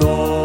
Христос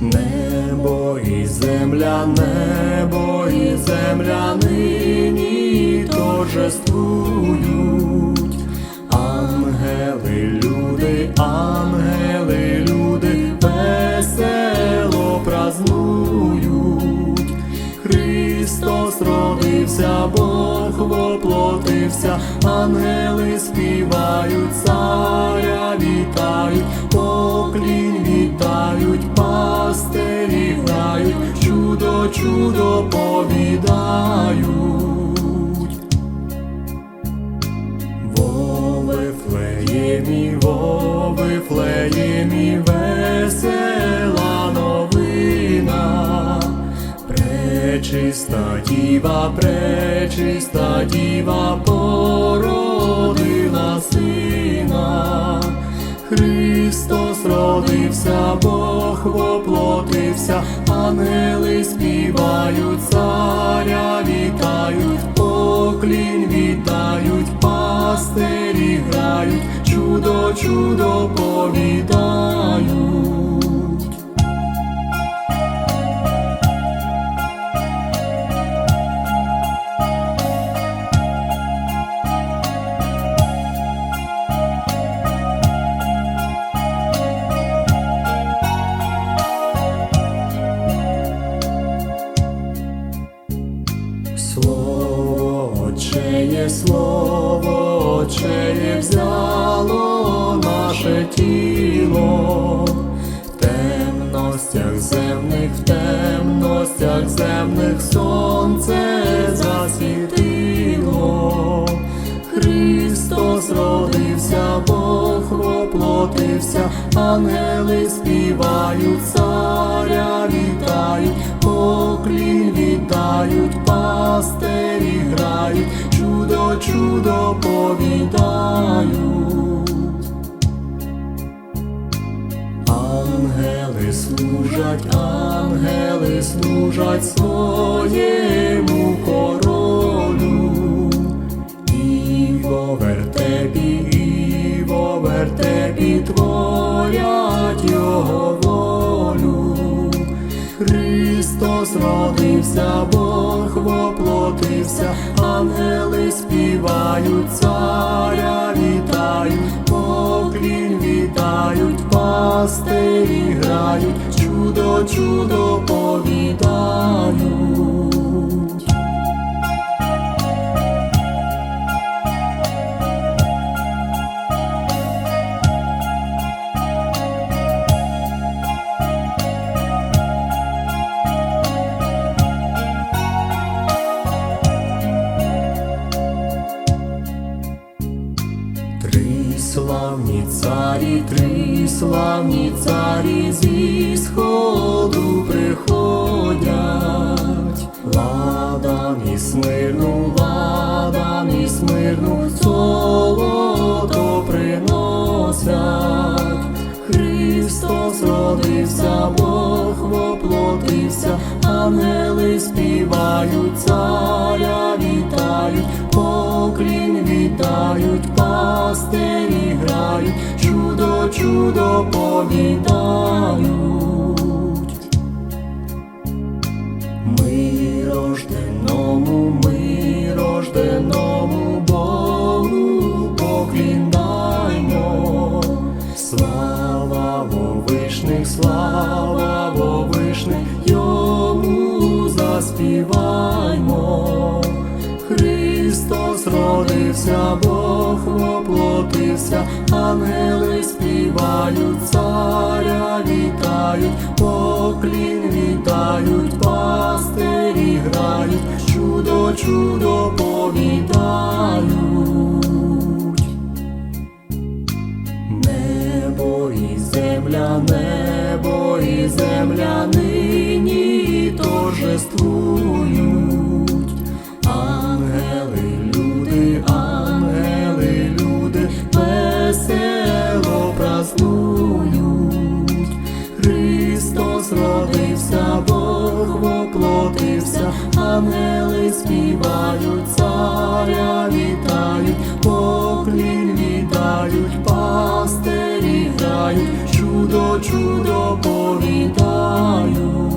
Небо і земля, небо і земля нині торжествують. Ангели, люди, ангели, люди весело празнують. Христос родився, Бог воплотився, ангели співають, царя вітають, поклінь вітають, пастирі грають, чудо, чудо повідають. Во Вифлеємі, во Вифлеємі, весела новина. Пречиста діва, пречиста діва породила сина. Христос родився, Бог воплотився, ангели співають, царя вітають, поклінь вітають, пастирі грають, чудо, чудо повідають. Слово Отчеє, слово Отчеє взяло наше тіло, в темностях земних, в темностях земних сонце засвітило, Христос родився. Бог ангели співають, царя вітають, поклін віддають, пастирі грають, чудо, чудо повідають. Ангели служать, ангели служать своєму королю. І вертепі творять його волю. Христос родився, Бог воплотився, ангели співають, царя вітають, поклін віддають, пастирі грають, чудо, чудо повідають. Три славні царі, три славні царі зі сходу приходять, ладан і смирну, ладан і смирну, золото приносять. Христос родився, Бог воплотився, ангели співають, царя пастирі грають, чудо, чудо повідають. Ми рожденому, ми Родився, Бог воплотився, ангели співають, царя вітають, поклін віддають, пастирі грають, чудо, чудо повідають. Небо і земля, небо і земля нині торжествують. Христос родився, Бог воплотився, ангели співають, царя вітають, поклін віддають, пастирі грають, чудо, чудо повідають.